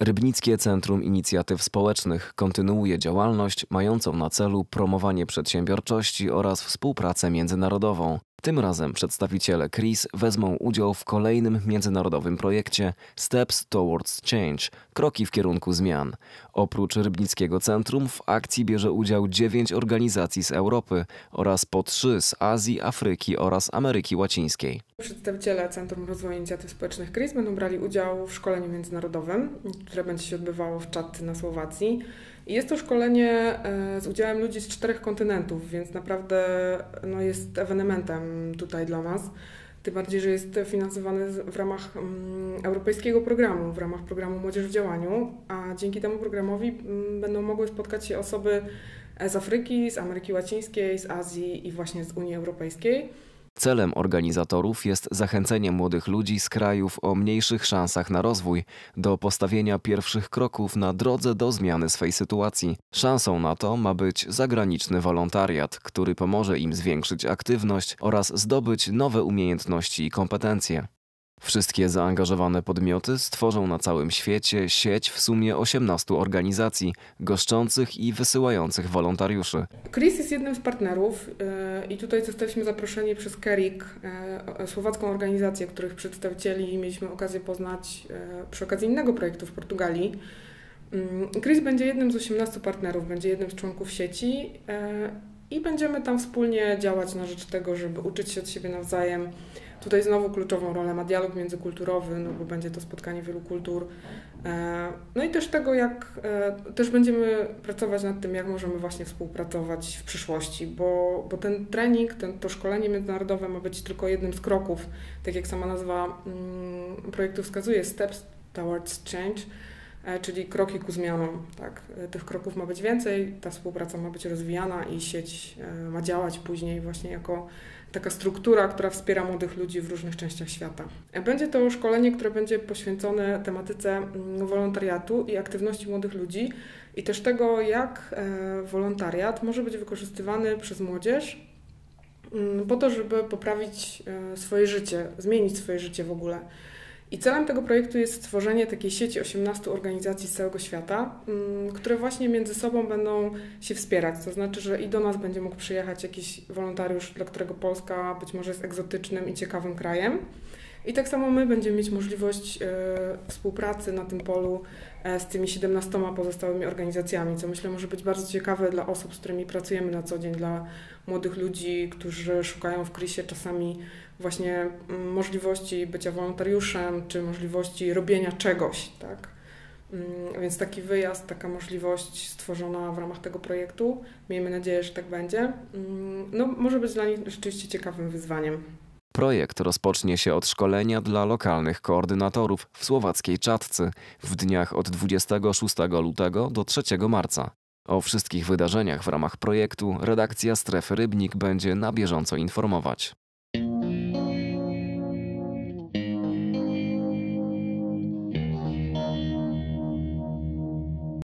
Rybnickie Centrum Inicjatyw Społecznych kontynuuje działalność mającą na celu promowanie przedsiębiorczości oraz współpracę międzynarodową. Tym razem przedstawiciele KRIS wezmą udział w kolejnym międzynarodowym projekcie Steps Towards Change kroki w kierunku zmian. Oprócz Rybnickiego Centrum w akcji bierze udział dziewięć organizacji z Europy oraz po trzy z Azji, Afryki oraz Ameryki Łacińskiej. Przedstawiciele Centrum Rozwoju Inicjatyw Społecznych KRIS będą brali udział w szkoleniu międzynarodowym, które będzie się odbywało w Czatty na Słowacji. Jest to szkolenie e, z udziałem ludzi z czterech kontynentów, więc naprawdę no, jest ewenementem tutaj dla nas. Tym bardziej, że jest finansowany w ramach mm, europejskiego programu, w ramach programu Młodzież w Działaniu, a dzięki temu programowi mm, będą mogły spotkać się osoby z Afryki, z Ameryki Łacińskiej, z Azji i właśnie z Unii Europejskiej. Celem organizatorów jest zachęcenie młodych ludzi z krajów o mniejszych szansach na rozwój do postawienia pierwszych kroków na drodze do zmiany swej sytuacji. Szansą na to ma być zagraniczny wolontariat, który pomoże im zwiększyć aktywność oraz zdobyć nowe umiejętności i kompetencje. Wszystkie zaangażowane podmioty stworzą na całym świecie sieć w sumie 18 organizacji goszczących i wysyłających wolontariuszy. Chris jest jednym z partnerów e, i tutaj zostaliśmy zaproszeni przez Kerik, e, słowacką organizację, których przedstawicieli mieliśmy okazję poznać e, przy okazji innego projektu w Portugalii. Mm, Chris będzie jednym z 18 partnerów, będzie jednym z członków sieci i będziemy tam wspólnie działać na rzecz tego, żeby uczyć się od siebie nawzajem. Tutaj znowu kluczową rolę ma dialog międzykulturowy, no bo będzie to spotkanie wielu kultur. E, no i też tego, jak e, też będziemy pracować nad tym, jak możemy właśnie współpracować w przyszłości, bo, bo ten trening, ten, to szkolenie międzynarodowe ma być tylko jednym z kroków, tak jak sama nazwa mm, projektu wskazuje, Steps Towards Change czyli kroki ku zmianom. Tak. E, tych kroków ma być więcej, ta współpraca ma być rozwijana i sieć e, ma działać później właśnie jako taka struktura, która wspiera młodych ludzi w różnych częściach świata. Będzie to szkolenie, które będzie poświęcone tematyce mm, wolontariatu i aktywności młodych ludzi i też tego, jak wolontariat może być wykorzystywany przez młodzież mm, po to, żeby poprawić swoje życie, zmienić swoje życie w ogóle. I celem tego projektu jest stworzenie takiej sieci 18 organizacji z całego świata, mm, które właśnie między sobą będą się wspierać. To znaczy, że i do nas będzie mógł przyjechać jakiś wolontariusz, dla którego Polska być może jest egzotycznym i ciekawym krajem. I tak samo my będziemy mieć możliwość e, współpracy na tym polu e, z tymi 17 pozostałymi organizacjami, co myślę może być bardzo ciekawe dla osób, z którymi pracujemy na co dzień, dla młodych ludzi, którzy szukają w krysie czasami właśnie mm, możliwości bycia wolontariuszem, czy możliwości robienia czegoś, tak. Mm, więc taki wyjazd, taka możliwość stworzona w ramach tego projektu, miejmy nadzieję, że tak będzie, mm, no, może być dla nich rzeczywiście ciekawym wyzwaniem. Projekt rozpocznie się od szkolenia dla lokalnych koordynatorów w słowackiej Czatce w dniach od 26 lutego do 3 marca. O wszystkich wydarzeniach w ramach projektu redakcja Strefy Rybnik będzie na bieżąco informować.